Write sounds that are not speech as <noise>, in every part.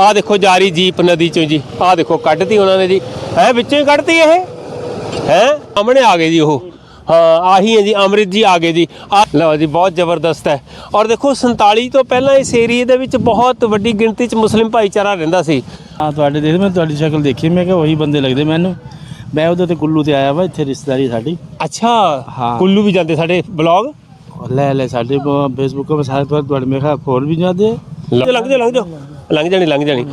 ਆਹ ਦੇਖੋ ਜਾਰੀ ਜੀਪ ਨਦੀ ਚੋਂ ਜੀ ਆਹ ਦੇਖੋ ਕੱਢਤੀ ਉਹਨਾਂ ਨੇ ਜੀ। ਹੈ ਵਿੱਚੋਂ ਹੀ ਕੱਢਤੀ ਇਹ? ਹੈ? ਸਾਹਮਣੇ ਆ ਗਏ ਜੀ ਉਹ। ਹਾਂ ਆਹੀ ਹੈ ਜੀ ਅੰਮ੍ਰਿਤ ਜੀ ਆ ਗਏ ਜੀ। ਆ ਲਓ ਜੀ ਬਹੁਤ ਜ਼ਬਰਦਸਤ ਹੈ। ਔਰ ਦੇਖੋ 47 ਤੋਂ ਪਹਿਲਾਂ ਇਸ ਏਰੀਏ ਦੇ ਵਿੱਚ ਬਹੁਤ ਵੱਡੀ ਗਿਣਤੀ 'ਚ ਮੁਸਲਿਮ ਭਾਈਚਾਰਾ ਰਹਿੰਦਾ ਸੀ। ਹਾਂ ਤੁਹਾਡੇ ਦੇਖ ਮੈਂ ਤੁਹਾਡੀ ਸ਼ਕਲ ਦੇਖੀ ਮੈਂ ਕਿਹਾ ਉਹੀ ਬੰਦੇ ਲੱਗਦੇ ਮੈਨੂੰ। ਮੈਂ ਉਹਦੇ ਤੇ ਕੁੱਲੂ ਤੇ ਆਇਆ ਵਾ ਇੱਥੇ ਰਿਸ਼ਤੇਦਾਰੀ ਸਾਡੀ। ਅੱਛਾ ਹਾਂ। ਕੁੱਲੂ ਵੀ ਜਾਂਦੇ ਸਾਡੇ ਬਲੌਗ ਲੈ ਲੈ ਸਾਡੇ ਫੇਸਬੁੱਕ 'ਤੇ ਸਾਰੇ ਤੁਹਾਡੇ ਮੇਰੇ ਖਿਆਲ ਹੋਰ ਵੀ ਜਾਂਦੇ ਲੰਘ ਜਾ ਲੰਘ ਜਾ ਲੰਘ ਜਾਣੀ ਲੰਘ ਜਾਣੀ।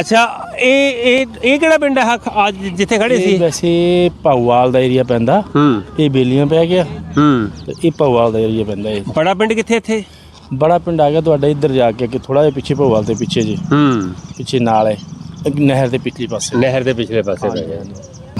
ਅੱਛਾ ਇਹ ਇਹ ਇਹ ਕਿਹੜਾ ਪਿੰਡ ਹੈ? ਅੱਜ ਜਿੱਥੇ ਖੜੇ ਇਹ ਸੀ ਵੈਸੇ ਭਾਊਵਾਲ ਦਾ ਏਰੀਆ ਪੈਂਦਾ। ਹੂੰ। ਇਹ ਬੇਲੀਆਂ ਪੈ ਗਿਆ। ਹੂੰ। ਤੇ ਇਹ ਭਾਊਵਾਲ ਦਾ ਏਰੀਆ ਪੈਂਦਾ ਇਹ। ਬੜਾ ਪਿੰਡ ਕਿੱਥੇ ਇੱਥੇ? ਬੜਾ ਪਿੰਡ ਆ ਗਿਆ ਤੁਹਾਡਾ ਇੱਧਰ ਜਾ ਕੇ ਕਿ ਥੋੜਾ ਜਿਹਾ ਪਿੱਛੇ ਭਾਊਵਾਲ ਦੇ ਪਿੱਛੇ ਜੀ। ਹੂੰ। ਪਿੱਛੇ ਨਾਲ ਹੈ। ਨਹਿਰ ਦੇ ਪਿਛਲੀ ਪਾਸੇ। ਨਹਿਰ ਦੇ ਪਿਛਲੇ ਪਾਸੇ ਪੈ ਗਿਆ।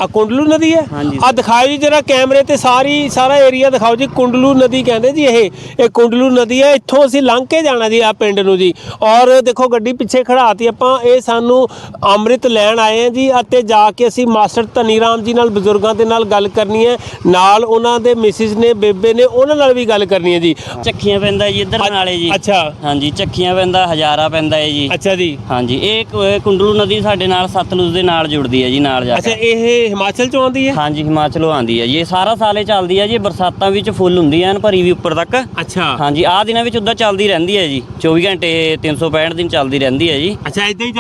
ਆ ਕੁੰਡਲੂ ਨਦੀ ਹੈ। ਹਾਂਜੀ। ਆ ਦਿਖਾਓ ਜੀ ਜਰਾ ਕੈਮਰੇ ਤੇ ਸਾਰੀ ਸਾਰਾ ਏਰੀਆ ਦਿਖਾਓ ਜੀ ਕੁੰਡਲੂ ਨਦੀ ਕਹਿੰਦੇ ਜੀ ਇਹ। ਇਹ ਕੁੰਡਲੂ ਨਦੀ ਹੈ ਇੱਥੋਂ ਅਸੀਂ ਲੰਘ ਕੇ ਜਾਣਾ ਜੀ ਆ ਪਿੰਡ ਨੂੰ ਜੀ। ਔਰ ਦੇਖੋ ਗੱਡੀ ਪਿੱਛੇ ਖੜਾਤੀ ਆਪਾਂ ਇਹ ਸਾਨੂੰ ਅੰਮ੍ਰਿਤ ਲੈਣ ਆਏ ਆ ਜੀ ਅਤੇ ਜਾ ਕੇ ਅਸੀਂ ਮਾਸਟਰ ਧਨੀ ਰਾਮ ਜੀ ਨਾਲ ਬਜ਼ੁਰਗਾਂ ਦੇ ਨਾਲ ਗੱਲ ਕਰਨੀ ਹੈ। ਨਾਲ ਉਹਨਾਂ ਦੇ ਮਿਸਿਸ ਨੇ ਬੇਬੇ ਨੇ ਉਹਨਾਂ ਨਾਲ ਵੀ ਗੱਲ ਕਰਨੀ ਹੈ ਜੀ। ਚੱਕੀਆਂ ਪੈਂਦਾ ਜੀ ਇੱਧਰ ਨਾਲੇ ਜੀ। ਅੱਛਾ। ਹਾਂਜੀ ਚੱਕੀਆਂ ਪੈਂਦਾ ਹਜ਼ਾਰਾ ਪੈਂਦਾ ਹੈ ਜੀ। ਅੱਛਾ ਜੀ। ਹਾਂਜੀ ਇਹ ਕ- ਇਹ ਕੁੰਡਲੂ ਨਦੀ ਸਾਡੇ ਨਾਲ ਸਤਲੁਜ ਦੇ ਨਾਲ ਜੁੜਦੀ ਹੈ ਜੀ ਨਾਲ ਜਾ ਅੱਛਾ ਕੇ। ਇਹ ਹਿਮਾਚਲ ਚੋਂ ਆਉਂਦੀ ਹੈ? ਹਾਂਜੀ ਹਿਮਾਚਲੋਂ ਆਉਂਦੀ ਹੈ ਜੀ। ਇਹ ਸਾਰਾ ਸਾਲੇ ਚੱਲਦੀ ਹੈ ਜੀ। ਬਰਸਾਤਾਂ ਵਿੱਚ ਫੁੱਲ ਹੁੰਦੀ ਐਨ ਭਰੀ ਵੀ ਉੱਪਰ ਤੱਕ। ਅੱਛਾ। ਹਾਂਜੀ ਆਹ ਦਿਨਾਂ ਵਿੱਚ ਉਦਾਂ ਚੱਲਦੀ ਰਹਿੰਦੀ ਹੈ ਜੀ। 24 ਘੰਟੇ 365 ਦਿਨ ਚੱਲਦੀ ਰਹਿੰਦੀ ਹੈ ਜੀ। ਅੱਛਾ ਇਦਾਂ ਹੀ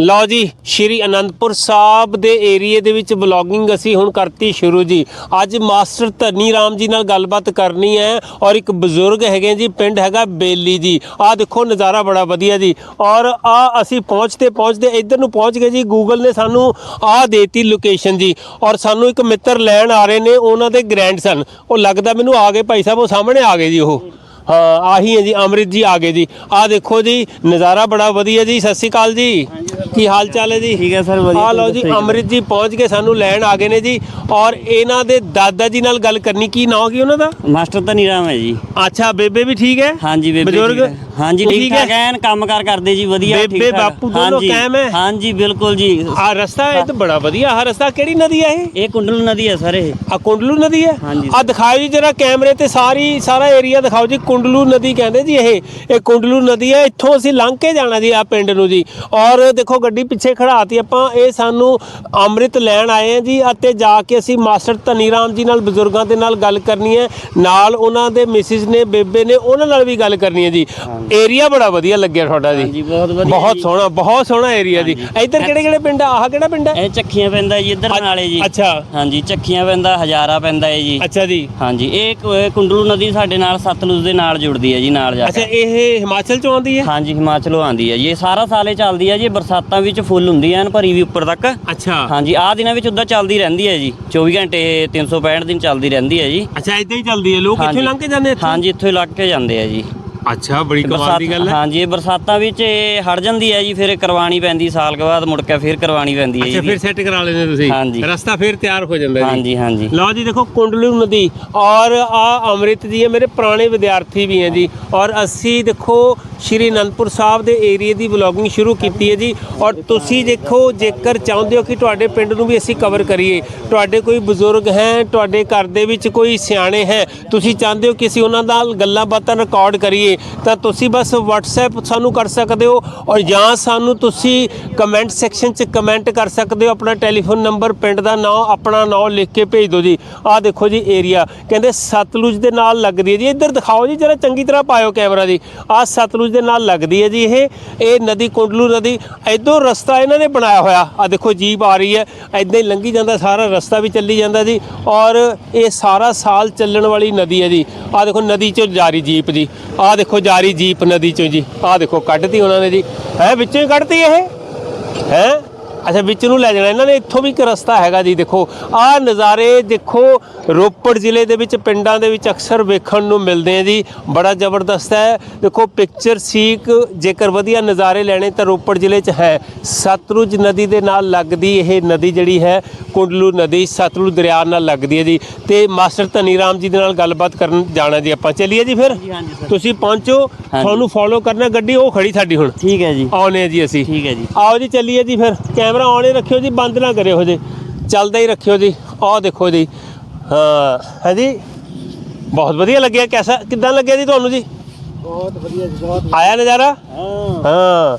ਲਓ ਜੀ, ਸ਼੍ਰੀ ਅਨੰਦਪੁਰ ਸਾਹਿਬ ਦੇ ਏਰੀਏ ਦੇ ਵਿੱਚ ਬਲੌਗਿੰਗ ਅਸੀਂ ਹੁਣ ਕਰਤੀ ਸ਼ੁਰੂ ਜੀ। ਅੱਜ ਮਾਸਟਰ ਧਨੀ ਰਾਮ ਜੀ ਨਾਲ ਗੱਲਬਾਤ ਕਰਨੀ ਹੈ ਔਰ ਇੱਕ ਬਜ਼ੁਰਗ ਹੈਗੇ ਜੀ, ਪਿੰਡ ਹੈਗਾ ਬੇਲੀ ਜੀ। ਆਹ ਦੇਖੋ, ਨਜ਼ਾਰਾ ਬੜਾ ਵਧੀਆ ਜੀ। ਔਰ ਆ ਅਸੀਂ ਪਹੁੰਚਦੇ ਪਹੁੰਚਦੇ ਇੱਧਰ ਨੂੰ ਪਹੁੰਚ ਗਏ ਜੀ ਗੂਗਲ ਨੇ ਸਾਨੂੰ ਆਹ ਦੇਤੀ ਲੋਕੇਸ਼ਨ ਜੀ। ਔਰ ਸਾਨੂੰ ਇੱਕ ਮਿੱਤਰ ਲੈਣ ਆ ਰਹੇ ਨੇ, ਉਹਨਾਂ ਦੇ ਗ੍ਰੈਂਡਸਨ ਉਹ ਲੱਗਦਾ ਮੈਨੂੰ ਆ ਗਏ, ਭਾਈ ਸਾਹਿਬ, ਉਹ ਸਾਹਮਣੇ ਆ ਗਏ ਜੀ ਉਹ। ਹਾਂ ਆਹੀ ਹੈ ਜੀ ਅੰਮ੍ਰਿਤ ਜੀ ਆ ਗਏ ਜੀ। ਆਹ ਦੇਖੋ ਜੀ ਨਜ਼ਾਰਾ ਬੜਾ ਵਧੀਆ ਜੀ ਸਤਿ ਸ਼੍ਰੀ ਅਕਾਲ ਜੀ। ਕੀ ਹਾਲ ਚਾਲ ਹੈ ਜੀ? ਠੀਕ ਹੈ ਸਰ, ਵਧੀਆ, ਆ ਲਓ ਜੀ। ਅੰਮ੍ਰਿਤ ਜੀ ਪਹੁੰਚ ਕੇ ਸਾਨੂੰ ਲੈਣ ਆ ਗਏ ਨੇ ਜੀ। ਔਰ ਇਹਨਾਂ ਦੇ ਦਾਦਾ ਜੀ ਨਾਲ ਗੱਲ ਕਰਨੀ ਕੀ ਨਾਂ ਕੀ ਉਹਨਾਂ ਦਾ? ਮਾਸਟਰ ਤਾਂ ਰਾਮ ਹੈ ਜੀ। ਅੱਛਾ ਬੇਬੇ ਵੀ ਠੀਕ ਹੈ? ਹਾਂਜੀ ਬੇਬੇ ਬਜ਼ੁਰਗ। ਹਾਂਜੀ ਠੀਕ ਠਾਕ ਐਨ ਕੰਮ ਕਾਰ ਕਰਦੇ ਜੀ ਵਧੀਆ ਠੀਕ ਠਾਕ। ਬਾਪੂ ਦੋਨੋਂ ਕਾਇਮ ਹੈ? ਹਾਂਜੀ ਬਿਲਕੁਲ ਜੀ। ਆ ਰਸਤਾ ਇਹ ਤਾਂ ਬੜਾ ਵਧੀਆ ਆ ਰਸਤਾ ਕਿਹੜੀ ਨਦੀ ਹੈ ਇਹ? ਇਹ ਕੁੰਡਲੂ ਨਦੀ ਹੈ ਸਰ ਇਹ। ਆ ਕੁੰਡਲੂ ਨਦੀ ਹੈ। ਆ ਦਿਖਾਓ ਜੀ ਜਰਾ ਕੈਮਰੇ ਤੇ ਸਾਰੀ ਸਾਰਾ ਏਰੀਆ ਦਿਖਾਓ ਜੀ ਕੁੰਡਲੂ ਨਦੀ ਕਹਿੰਦੇ ਜੀ ਇਹ। ਇਹ ਕੁੰਡਲੂ ਨਦੀ ਹੈ ਇੱਥੋਂ ਅਸੀਂ ਲੰਘ ਕੇ ਜਾਣਾ ਜੀ ਆ ਪਿੰਡ ਨੂੰ ਜੀ। ਔਰ ਦੇਖੋ ਗੱਡੀ ਪਿੱਛੇ ਖੜਾਤੀ ਆਪਾਂ ਇਹ ਸਾਨੂੰ ਅੰਮ੍ਰਿਤ ਲੈਣ ਆਏ ਆ ਜੀ ਅਤੇ ਜਾ ਕੇ ਅਸੀਂ ਮਾਸਟਰ ਧਨੀ ਰਾਮ ਜੀ ਨਾਲ ਬਜ਼ੁਰਗਾਂ ਦੇ ਨਾਲ ਗੱਲ ਕਰਨੀ ਹੈ। ਨਾਲ ਉਹਨਾਂ ਦੇ ਮਿਸਿਸ ਨੇ ਬੇਬੇ ਨੇ ਉਹਨਾਂ ਨਾਲ ਵੀ ਗੱਲ ਕਰਨੀ ਹੈ ਜੀ। ਏਰੀਆ ਬੜਾ ਵਧੀਆ ਲੱਗਿਆ ਤੁਹਾਡਾ ਹਾਂਜੀ ਜੀ ਬਹੁਤ ਵਧੀਆ ਬਹੁਤ। ਸੋਹਣਾ ਬਹੁਤ ਸੋਹਣਾ ਏਰੀਆ ਜੀ। ਇੱਧਰ ਕਿਹੜੇ ਕਿਹੜੇ ਪਿੰਡ ਆ? ਆਹ ਕਿਹੜਾ ਪਿੰਡ ਹੈ? ਇਹ ਚੱਕੀਆਂ ਪੈਂਦਾ ਜੀ ਇੱਧਰ ਨਾਲੇ ਜੀ। ਅੱਛਾ। ਹਾਂਜੀ ਚੱਕੀਆਂ ਪੈਂਦਾ ਹਜ਼ਾਰਾ ਪੈਂਦਾ ਹੈ ਜੀ। ਅੱਛਾ ਜੀ। ਹਾਂਜੀ ਇਹ ਕ- ਕੁੰਡਲੂ ਨਦੀ ਸਾਡੇ ਨਾਲ ਸਤਲੁਜ ਦੇ ਨਾਲ ਜੁੜਦੀ ਹੈ ਜੀ ਨਾਲ ਜਾ ਅੱਛਾ ਕੇ। ਇਹ ਹਿਮਾਚਲ ਚੋਂ ਆਉਂਦੀ ਹੈ? ਹਾਂਜੀ ਹਿਮਾਚਲੋਂ ਆਉਂਦੀ ਹੈ ਜੀ। ਇਹ ਸਾਰਾ ਸਾਲੇ ਚੱਲਦੀ ਹੈ ਜੀ ਬਰਸਾਤਾਂ ਵਿੱਚ ਫੁੱਲ ਹੁੰਦੀ ਐਨ ਭਰੀ ਵੀ ਉੱਪਰ ਤੱਕ। ਅੱਛਾ। ਹਾਂਜੀ ਆਹ ਦਿਨਾਂ ਵਿੱਚ ਉਦਾਂ ਚੱਲਦੀ ਰਹਿੰਦੀ ਹੈ ਜੀ। 24 ਘੰਟੇ 365 ਦਿਨ ਚੱਲਦੀ ਰਹਿੰਦੀ ਹੈ ਜੀ। ਅੱਛਾ ਇਦਾਂ ਹੀ ਚੱਲਦੀ ਹੈ। ਲੋਕ ਇੱਥੇ ਹਾਂਜੀ। ਲੰਘ ਕੇ ਜਾਂਦੇ ਇੱਥੇ? ਹਾਂਜੀ ਇੱਥੋਂ ਹੀ ਲੱਗ ਕੇ ਜਾਂਦੇ ਆ ਜੀ। ਅੱਛਾ ਬੜੀ ਕਮਾਲ ਦੀ ਗੱਲ ਹੈ। ਹਾਂਜੀ ਇਹ ਬਰਸਾਤਾਂ ਵਿੱਚ ਇਹ ਹਟ ਜਾਂਦੀ ਹੈ ਜੀ ਫਿਰ ਕਰਵਾਣੀ ਪੈਂਦੀ ਸਾਲ ਕੇ ਬਾਅਦ ਮੁੜ ਕੇ ਫਿਰ ਕਰਵਾਣੀ ਪੈਂਦੀ ਹੈ ਅੱਛਾ ਜੀ। ਫਿਰ ਸੈੱਟ ਕਰਾ ਲੈਂਦੇ ਤੁਸੀਂ। ਹਾਂਜੀ। ਰਸਤਾ ਫਿਰ ਤਿਆਰ ਹੋ ਜਾਂਦਾ ਜੀ। ਹਾਂਜੀ ਹਾਂਜੀ। ਲਓ ਜੀ ਦੇਖੋ ਕੁੰਡਲੂ ਨਦੀ ਔਰ ਆ ਅੰਮ੍ਰਿਤ ਜੀ ਹੈ ਮੇਰੇ ਪੁਰਾਣੇ ਵਿਦਿਆਰਥੀ ਵੀ ਹੈ ਜੀ। ਔਰ ਅਸੀਂ ਦੇਖੋ ਸ਼੍ਰੀ ਅਨੰਦਪੁਰ ਸਾਹਿਬ ਦੇ ਏਰੀਏ ਦੀ ਵਲੌਗਿੰਗ ਸ਼ੁਰੂ ਕੀਤੀ ਹੈ ਜੀ। ਔਰ ਤੁਸੀਂ ਦੇਖੋ, ਜੇਕਰ ਚਾਹੁੰਦੇ ਹੋ ਕਿ ਤੁਹਾਡੇ ਪਿੰਡ ਨੂੰ ਵੀ ਅਸੀਂ ਕਵਰ ਕਰੀਏ, ਤੁਹਾਡੇ ਕੋਈ ਬਜ਼ੁਰਗ ਹੈ, ਤੁਹਾਡੇ ਘਰ ਦੇ ਵਿੱਚ ਕੋਈ ਸਿਆਣੇ ਹੈ, ਤੁਸੀਂ ਚਾਹੁੰਦੇ ਹੋ ਕਿ ਅਸੀਂ ਉਹਨਾਂ ਨਾਲ ਗੱਲਾਂ ਬਾਤਾਂ ਰਿਕਾਰਡ ਕਰੀਏ, ਤਾਂ ਤੁਸੀਂ ਬਸ WhatsApp ਸਾਨੂੰ ਕਰ ਸਕਦੇ ਹੋ ਔਰ ਜਾਂ ਸਾਨੂੰ ਤੁਸੀਂ ਕਮੈਂਟ ਸੈਕਸ਼ਨ 'ਚ ਕਮੈਂਟ ਕਰ ਸਕਦੇ ਹੋ। ਆਪਣਾ ਟੈਲੀਫੋਨ ਨੰਬਰ ਪਿੰਡ ਦਾ ਨਾਮ ਆਪਣਾ ਨਾਮ ਲਿਖ ਕੇ ਭੇਜ ਦਿਓ ਜੀ। ਆਹ ਦੇਖੋ ਜੀ ਏਰੀਆ ਕਹਿੰਦੇ ਸਤਲੁਜ ਦੇ ਨਾਲ ਲੱਗਦੀ ਹੈ ਜੀ। ਇੱਧਰ ਦਿਖਾਓ ਜੀ, ਜਰਾ ਚੰਗੀ ਤਰ੍ਹਾਂ ਪਾਇਓ ਕੈਮਰਾ ਜੀ। ਆਹ ਸਤਲੁਜ ਦੇ ਨਾਲ ਲੱਗਦੀ ਹੈ ਜੀ ਇਹ। ਇਹ ਨਦੀ ਕੁੰਡਲੂ ਨਦੀ ਇਧਰੋਂ ਰਸਤਾ ਇਹਨਾਂ ਨੇ ਬਣਾਇਆ ਹੋਇਆ। ਆ ਦੇਖੋ ਜੀਪ ਆ ਰਹੀ ਹੈ ਇਦਾਂ ਹੀ ਲੰਘੀ ਜਾਂਦਾ, ਸਾਰਾ ਰਸਤਾ ਵੀ ਚੱਲੀ ਜਾਂਦਾ ਜੀ। ਔਰ ਇਹ ਸਾਰਾ ਸਾਲ ਚੱਲਣ ਵਾਲੀ ਨਦੀ ਹੈ ਜੀ। ਆਹ ਦੇਖੋ ਨਦੀ ਚੋਂ ਜਾਰੀ ਜੀਪ ਜੀ। ਆਹ ਦੇਖੋ ਜਾਰੀ ਜੀਪ ਨਦੀ ਚੋਂ ਜੀ। ਆਹ ਦੇਖੋ ਕੱਢਤੀ ਉਹਨਾਂ ਨੇ ਜੀ। ਹੈ, ਵਿੱਚੋਂ ਹੀ ਕੱਢਤੀ ਇਹ? ਹੈ? ਅੱਛਾ ਵਿੱਚ ਨੂੰ ਲੈ ਜਾਣਾ। ਇਹਨਾਂ ਨੇ ਇੱਥੋਂ ਵੀ ਇੱਕ ਰਸਤਾ ਹੈਗਾ ਜੀ ਦੇਖੋ। ਆਹ ਨਜ਼ਾਰੇ ਦੇਖੋ ਰੋਪੜ ਜ਼ਿਲ੍ਹੇ ਦੇ ਵਿੱਚ ਪਿੰਡਾਂ ਦੇ ਵਿੱਚ ਅਕਸਰ ਵੇਖਣ ਨੂੰ ਮਿਲਦੇ ਆ ਜੀ। ਬੜਾ ਜ਼ਬਰਦਸਤ ਹੈ। ਦੇਖੋ ਪਿਕਚਰ ਸੀਕ ਜੇਕਰ ਵਧੀਆ ਨਜ਼ਾਰੇ ਲੈਣੇ ਤਾਂ ਰੋਪੜ ਜ਼ਿਲ੍ਹੇ 'ਚ ਹੈ। ਸਤਲੁਜ ਨਦੀ ਦੇ ਨਾਲ ਲੱਗਦੀ ਇਹ ਨਦੀ ਜਿਹੜੀ ਹੈ ਕੁੰਡਲੂ ਨਦੀ ਸਤਲੁਜ ਦਰਿਆ ਨਾਲ ਲੱਗਦੀ ਹੈ ਜੀ। ਤੇ ਮਾਸਟਰ ਧਨੀ ਰਾਮ ਜੀ ਦੇ ਨਾਲ ਗੱਲਬਾਤ ਕਰਨ ਜਾਣਾ ਜੀ ਆਪਾਂ। ਚੱਲੀਏ ਜੀ ਫਿਰ। ਤੁਸੀਂ ਪਹੁੰਚੋ। ਤੁਹਾਨੂੰ ਫੋਲੋ ਕਰਨਾ ਗੱਡੀ ਉਹ ਖੜੀ ਸਾਡੀ ਹੁਣ। ਠੀਕ ਹੈ ਜੀ। ਆਉਨੇ ਜੀ ਅਸੀਂ। ਠੀਕ ਹੈ ਜੀ। ਆਓ ਜੀ ਚੱਲੀਏ ਜੀ ਫਿਰ। ਕੈਮਰਾ ਆਉਣੇ ਰੱਖਿਓ ਜੀ ਬੰਦ ਨਾ ਕਰਿਓ ਜੀ ਚੱਲਦਾ ਹੀ ਰੱਖਿਓ ਜੀ। ਆਹ ਦੇਖੋ ਜੀ। ਹਾਂ ਹੈ ਜੀ? ਬਹੁਤ ਵਧੀਆ ਲੱਗਿਆ ਕੈਸਾ। ਕਿੱਦਾਂ ਲੱਗਿਆ ਜੀ ਤੁਹਾਨੂੰ ਜੀ? ਬਹੁਤ ਵਧੀਆ ਜੀ ਬਹੁਤ ਆਇਆ ਨਜ਼ਾਰਾ? ਹਾਂ। ਹਾਂ।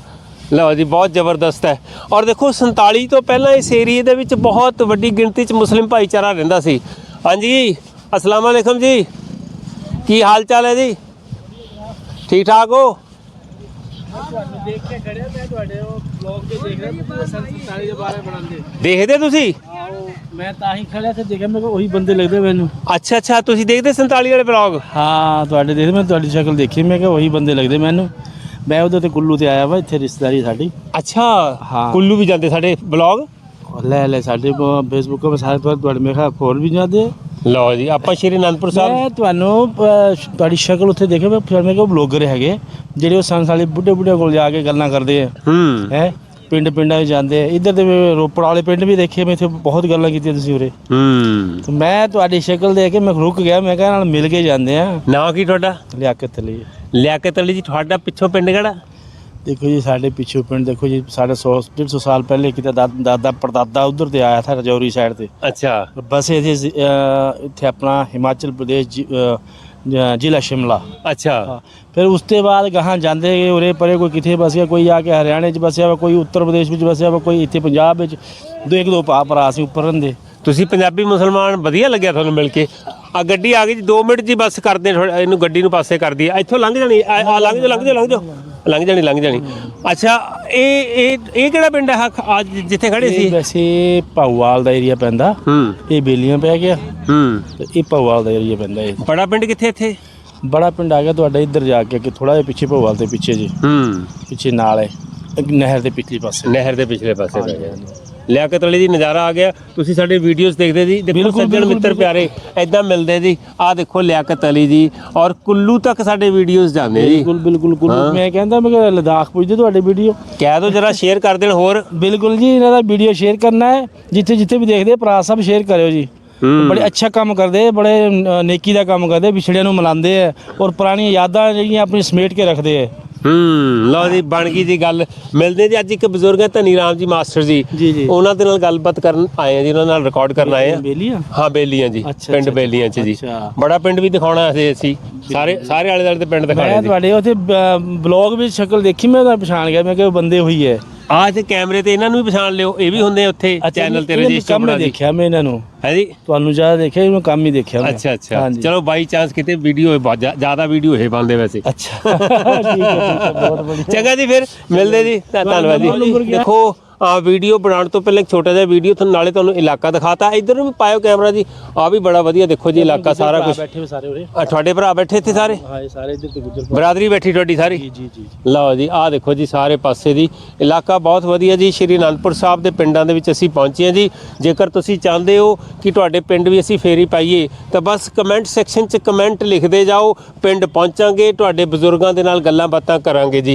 ਲਓ ਜੀ ਬਹੁਤ ਜ਼ਬਰਦਸਤ ਹੈ। ਔਰ ਦੇਖੋ 47 ਤੋਂ ਪਹਿਲਾਂ ਇਸ ਏਰੀਏ ਦੇ ਵਿੱਚ ਬਹੁਤ ਵੱਡੀ ਗਿਣਤੀ 'ਚ ਮੁਸਲਿਮ ਭਾਈਚਾਰਾ ਰਹਿੰਦਾ ਸੀ। ਹਾਂਜੀ ਅਸਲਾਮ ਵਾਲੇਕਮ ਜੀ। ਕੀ ਹਾਲ ਚਾਲ ਹੈ ਜੀ? ਠੀਕ ਠਾਕ ਹੋ? ਦੇਖ ਕੇ ਖੜਿਆ ਮੈਂ ਤੁਹਾਡੇ ਉਹ ਬਲੌਗ ਤੇ ਦੇਖ ਰਿਹਾ ਤੁਸੀਂ ਸੰਤਾਲੀ ਦੇ ਬਾਰੇ ਬਣਾਉਂਦੇ। ਦੇਖਦੇ ਤੁਸੀਂ? ਮੈਂ ਤਾਂ ਹੀ ਖੜਿਆ ਤੇ ਦੇਖਿਆ ਮੈਂ ਕਿਹਾ ਉਹੀ ਬੰਦੇ ਲੱਗਦੇ ਮੈਨੂੰ। ਅੱਛਾ ਅੱਛਾ ਤੁਸੀਂ ਦੇਖਦੇ 47 ਵਾਲੇ ਬਲੌਗ ਹਾਂ ਤੁਹਾਡੇ ਦੇਖ ਮੈਂ ਤੁਹਾਡੀ ਸ਼ਕਲ ਦੇਖੀ ਮੈਂ ਕਿਹਾ ਉਹੀ ਬੰਦੇ ਲੱਗਦੇ ਮੈਨੂੰ। ਮੈਂ ਉਹਦੇ ਤੇ ਕੁੱਲੂ ਤੇ ਆਇਆ ਵਾ ਇੱਥੇ ਰਿਸ਼ਤੇਦਾਰੀ ਸਾਡੀ। ਅੱਛਾ ਹਾਂ। ਕੁੱਲੂ ਵੀ ਜਾਂਦੇ ਸਾਡੇ ਬਲੌਗ ਲੈ ਲੈ ਸਾਡੇ ਫੇਸਬੁੱਕ 'ਤੇ ਸਾਰੇ ਤੁਹਾਡੇ ਤੁਹਾਡੇ ਮੇਰੇ ਖਿਆਲ ਫੋਨ ਵੀ ਜਾਂਦੇ ਆ। ਲਓ ਜੀ ਆਪਾਂ ਸ਼੍ਰੀ ਅਨੰਦਪੁਰ ਸਾਹਿਬ ਮੈਂ ਤੁਹਾਨੂੰ ਅਹ, ਤੁਹਾਡੀ ਸ਼ਕਲ ਉੱਥੇ ਦੇਖਿਆ ਮੈਂ ਫਿਰ ਮੈਂ ਕਿਹਾ ਬਲੌਗਰ ਹੈਗੇ। ਜਿਹੜੇ ਉਹ ਸੰਸ ਵਾਲੇ ਬੁੱਢੇ ਬੁੱਢੇ ਕੋਲ ਜਾ ਕੇ ਗੱਲਾਂ ਕਰਦੇ ਆ। ਹੂੰ। ਹੈ? ਪਿੰਡ ਪਿੰਡਾਂ ਵਿੱਚ ਜਾਂਦੇ ਆ। ਇੱਧਰ ਦੇ ਮੈਂ ਰੋਪੜ ਵਾਲੇ ਪਿੰਡ ਵੀ ਦੇਖੇ ਮੈਂ ਇੱਥੇ ਬਹੁਤ ਗੱਲਾਂ ਕੀਤੀਆਂ ਤੁਸੀਂ ਉਰੇ। ਹੂੰ। ਤੇ ਮੈਂ ਤੁਹਾਡੀ ਸ਼ਕਲ ਦੇਖ ਕੇ ਮੈਂ ਰੁਕ ਗਿਆ ਮੈਂ ਕਿਹਾ ਨਾਲ ਮਿਲ ਕੇ ਜਾਂਦੇ ਆ। ਨਾਂ ਕੀ ਤੁਹਾਡਾ? ਲਿਆਕਤ ਲਈ ਲਿਆਕਤ ਅਲੀ ਜੀ ਤੁਹਾਡਾ ਪਿੱਛੋਂ ਪਿੰਡ ਕਿਹੜਾ? ਦੇਖੋ ਜੀ ਸਾਡੇ ਪਿੱਛੇ ਪਿੰਡ ਦੇਖੋ ਜੀ ਸਾਡੇ 100 150 ਸਾਲ ਪਹਿਲੇ ਕਿਤੇ ਦਾ- ਦਾਦਾ ਪੜਦਾਦਾ ਉਧਰ ਤੇ ਆਇਆ ਥਾ ਰਜੌਰੀ ਸਾਈਡ ਤੇ। ਅੱਛਾ। ਬਸ ਜ਼- ਅਹ, ਇੱਥੇ ਆਪਣਾ ਹਿਮਾਚਲ ਪ੍ਰਦੇਸ਼ ਜ਼ਿ- ਅਹ, ਜ- ਜ਼ਿਲ੍ਹਾ ਸ਼ਿਮਲਾ। ਅੱਛਾ। ਫਿਰ ਉਸ ਤੋਂ ਬਾਅਦ ਗਾਹਾਂ ਜਾਂਦੇ ਗਏ ਉਰੇ ਪਰੇ ਕੋਈ ਕਿੱਥੇ ਬਸਿਆ ਕੋਈ ਆ ਕੇ ਹਰਿਆਣੇ 'ਚ ਬਸਿਆ ਵਾ ਕੋਈ ਉੱਤਰ ਪ੍ਰਦੇਸ਼ ਵਿੱਚ ਬਸਿਆ ਵਾ ਕੋਈ ਇੱਥੇ ਪੰਜਾਬ ਵਿੱਚ। ਦੋ ਇੱਕ ਦੋ ਭਾ ਭਰਾ ਸੀ ਉੱਪਰ ਰਹਿੰਦੇ। ਤੁਸੀਂ ਪੰਜਾਬੀ ਮੁਸਲਮਾਨ ਵਧੀਆ ਲੱਗਿਆ ਤੁਹਾਨੂੰ ਮਿਲ ਕੇ? ਆ ਗੱਡੀ ਆ ਗਈ ਜੀ 2 ਮਿੰਟ ਜੀ ਬੱਸ ਕਰਦੇ ਇਹਨੂੰ ਗੱਡੀ ਨੂੰ ਪਾਸੇ ਕਰਦੀ ਆ। ਇੱਥੋਂ ਲੰਘ ਜਾਣੀ ਆ ਆ ਲੰਘ ਜਾ ਲੰਘ ਜਾ ਲੰਘ ਜਾ ਲੰਘ ਜਾਣੀ ਲੰਘ ਜਾਣੀ। ਅੱਛਾ ਇਹ ਇਹ ਇਹ ਕਿਹੜਾ ਪਿੰਡ ਹੈ ਅੱਜ ਜਿੱਥੇ ਖੜੇ ਇਹ ਸੀ ਵੈਸੇ ਭਾਊਵਾਲ ਦਾ ਏਰੀਆ ਪੈਂਦਾ। ਹੂੰ। ਇਹ ਬੇਲੀਆਂ ਪੈ ਗਿਆ। ਹੂੰ। ਤੇ ਇਹ ਭਾਊਵਾਲ ਦਾ ਏਰੀਆ ਪੈਂਦਾ ਇਹ। ਬੜਾ ਪਿੰਡ ਕਿੱਥੇ ਇੱਥੇ? ਬੜਾ ਪਿੰਡ ਆ ਗਿਆ ਤੁਹਾਡਾ ਇੱਧਰ ਜਾ ਕੇ ਕਿ ਥੋੜਾ ਜਿਹਾ ਪਿੱਛੇ ਭਾਊਵਾਲ ਦੇ ਪਿੱਛੇ ਜੀ। ਹੂੰ। ਪਿੱਛੇ ਨਾਲ ਹੈ। ਨਹਿਰ ਦੇ ਪਿਛਲੀ ਪਾਸੇ। ਨਹਿਰ ਦੇ ਪਿਛਲੇ ਪਾਸੇ ਪੈ ਗਿਆ। ਲਿਆਕਤ ਅਲੀ ਜੀ ਨਜ਼ਾਰਾ ਆ ਗਿਆ। ਤੁਸੀਂ ਸਾਡੇ ਵੀਡੀਓਜ਼ ਦੇਖਦੇ ਜੀ। ਦੇਖੋ ਸੱਜਣ ਮਿੱਤਰ ਪਿਆਰੇ ਐਦਾਂ ਮਿਲਦੇ ਜੀ। ਆਹ ਦੇਖੋ ਲਿਆਕਤ ਅਲੀ ਜੀ। ਔਰ ਕੁੱਲੂ ਤੱਕ ਸਾਡੇ ਵੀਡੀਓਜ਼ ਜਾਂਦੇ ਜੀ। ਬਿਲਕੁਲ ਬਿਲਕੁਲ ਬਿਲਕੁਲ ਮੈਂ ਕਹਿੰਦਾ ਮੈਂ ਲਦਾਖ ਪੁੱਜਦੇ ਤੁਹਾਡੇ ਵੀਡੀਓ ਕਹਿ ਦਿਓ ਜਰਾ ਸ਼ੇਅਰ ਕਰ ਦੇਣ ਹੋਰ। ਬਿਲਕੁਲ ਜੀ ਇਹਨਾਂ ਦਾ ਵੀਡੀਓ ਸ਼ੇਅਰ ਕਰਨਾ ਹੈ। ਜਿੱਥੇ ਜਿੱਥੇ ਵੀ ਦੇਖਦੇ ਭਰਾ ਸਭ ਸ਼ੇਅਰ ਕਰਿਓ ਜੀ। ਬੜੇ ਅੱਛਾ ਕੰਮ ਕਰਦੇ ਬੜੇ ਨੇਕੀ ਦਾ ਕੰਮ ਕਰਦੇ ਵਿਛੜਿਆਂ ਨੂੰ ਮਿਲਾਉਂਦੇ ਆ ਔਰ ਪੁਰਾਣੀਆਂ ਯਾਦਾਂ ਜਿਹੜੀਆਂ ਆਪਣੀ ਸਮੇਟ ਕੇ ਰੱਖਦੇ ਆ ਹੂੰ ਲਓ ਜੀ ਬਣ ਗਈ ਜੀ ਗੱਲ। ਮਿਲਦੇ ਜੀ ਅੱਜ ਇੱਕ ਬਜ਼ੁਰਗ ਹੈ ਧਨੀ ਰਾਮ ਜੀ ਮਾਸਟਰ ਜੀ। ਜੀ, ਜੀ। ਉਹਨਾਂ ਦੇ ਨਾਲ ਗੱਲਬਾਤ ਕਰਨ ਆਏ ਆ ਜੀ ਉਹਨਾਂ ਨਾਲ ਰਿਕਾਰਡ ਕਰਨ ਆਏ ਆ। ਬੇਲੀਆਂ? ਹਾਂ ਬੇਲੀਆਂ ਜੀ ਅੱਛਾ, ਪਿੰਡ ਅੱਛਾ, ਬੇਲੀਆਂ ਚ ਜੀ। ਅੱਛਾ। ਬੜਾ ਪਿੰਡ ਵੀ ਦਿਖਾਉਣਾ ਸੀ ਅਸੀਂ ਸਾਰੇ ਸਾਰੇ ਆਲੇ ਦੁਆਲੇ ਦੇ ਪਿੰਡ ਦਿਖਾਣੇ ਮੈਂ ਜੀ। ਤੁਹਾਡੇ ਉੱਥੇ ਬਲੌਗ ਵਿੱਚ ਸ਼ਕਲ ਦੇਖੀ ਮੈਂ ਤਾਂ ਪਛਾਣ ਗਿਆ ਮੈਂ ਕਿਹਾ ਉਹ ਬੰਦੇ ਹੋਈ ਹੈ। ਆਹ ਇੱਥੇ ਕੈਮਰੇ ਤੇ ਇਹਨਾਂ ਨੂੰ ਵੀ ਪਛਾਣ ਲਿਓ ਇਹ ਵੀ ਹੁੰਦੇ ਆ ਉੱਥੇ ਚੈਨਲ ਤੇ ਰਜਿਸਟਰ ਬਣਾ ਮੈਂ ਜੀ ਦੇਖਿਆ ਮੈਂ ਇਹਨਾਂ ਨੂੰ। ਹੈ ਜੀ? ਤੁਹਾਨੂੰ ਜ਼ਿਆਦਾ ਦੇਖਿਆ ਇਹਨੂੰ ਕੰਮ ਹੀ ਦੇਖਿਆ ਮੈਂ। ਅੱਛਾ ਅੱਛਾ। ਚਲੋ ਬਾਈ ਚਾਂਸ ਕਿਤੇ ਵੀਡੀਓ ਜ਼ਿਆਦਾ ਵੀਡੀਓ ਇਹ ਬਣਦੇ ਵੈਸੇ। ਅੱਛਾ। <laughs> ਠੀਕ ਹੈ ਬਹੁਤ <laughs> ਵਧੀਆ। ਚੰਗਾ ਜੀ ਫਿਰ ਮਿਲਦੇ ਜੀ। ਧੰਨ- ਧੰਨਵਾਦ ਜੀ? ਦੇਖੋ ਆ ਵੀਡੀਓ ਬਣਾਉਣ ਤੋਂ ਪਹਿਲਾਂ ਇੱਕ ਛੋਟਾ ਜਿਹਾ ਵੀਡੀਓ ਤੁਹਾਨੂੰ ਨਾਲੇ ਤੁਹਾਨੂੰ ਇਲਾਕਾ ਦਿਖਾਤਾ। ਇੱਧਰ ਨੂੰ ਵੀ ਪਾਇਓ ਕੈਮਰਾ ਜੀ। ਆ ਵੀ ਬੜਾ ਵਧੀਆ ਦੇਖੋ ਜੀ ਇਲਾਕਾ ਸਾਰਾ ਕੁਝ ਬੈਠੇ ਹੋਏ ਸਾਰੇ ਉਰੇ। ਤੁਹਾਡੇ ਭਰਾ ਬੈਠੇ ਇੱਥੇ ਸਾਰੇ? ਹਾਂ ਸਾਰੇ ਇੱਧਰ ਤੇ ਗੁੱਜਰ ਬਰਾਦਰੀ ਬੈਠੀ ਤੁਹਾਡੀ ਸਾਰੀ? ਜੀ ਜੀ ਜੀ ਲਓ ਜੀ ਆਹ ਦੇਖੋ ਜੀ ਸਾਰੇ ਪਾਸੇ ਦੀ। ਇਲਾਕਾ ਬਹੁਤ ਵਧੀਆ ਜੀ। ਸ਼੍ਰੀ ਅਨੰਦਪੁਰ ਸਾਹਿਬ ਦੇ ਪਿੰਡਾਂ ਦੇ ਵਿੱਚ ਅਸੀਂ ਪਹੁੰਚੇ ਹਾਂ ਜੀ। ਜੇਕਰ ਤੁਸੀਂ ਚਾਹੁੰਦੇ ਹੋ ਕਿ ਤੁਹਾਡੇ ਪਿੰਡ ਵੀ ਅਸੀਂ ਫੇਰੀ ਪਾਈਏ ਤਾਂ ਬਸ ਕਮੈਂਟ ਸੈਕਸ਼ਨ 'ਚ ਕਮੈਂਟ ਲਿਖਦੇ ਜਾਓ। ਪਿੰਡ ਪਹੁੰਚਾਂਗੇ ਤੁਹਾਡੇ ਬਜ਼ੁਰਗਾਂ ਦੇ ਨਾਲ ਗੱਲਾਂ ਬਾਤਾਂ ਕਰਾਂਗੇ ਜੀ।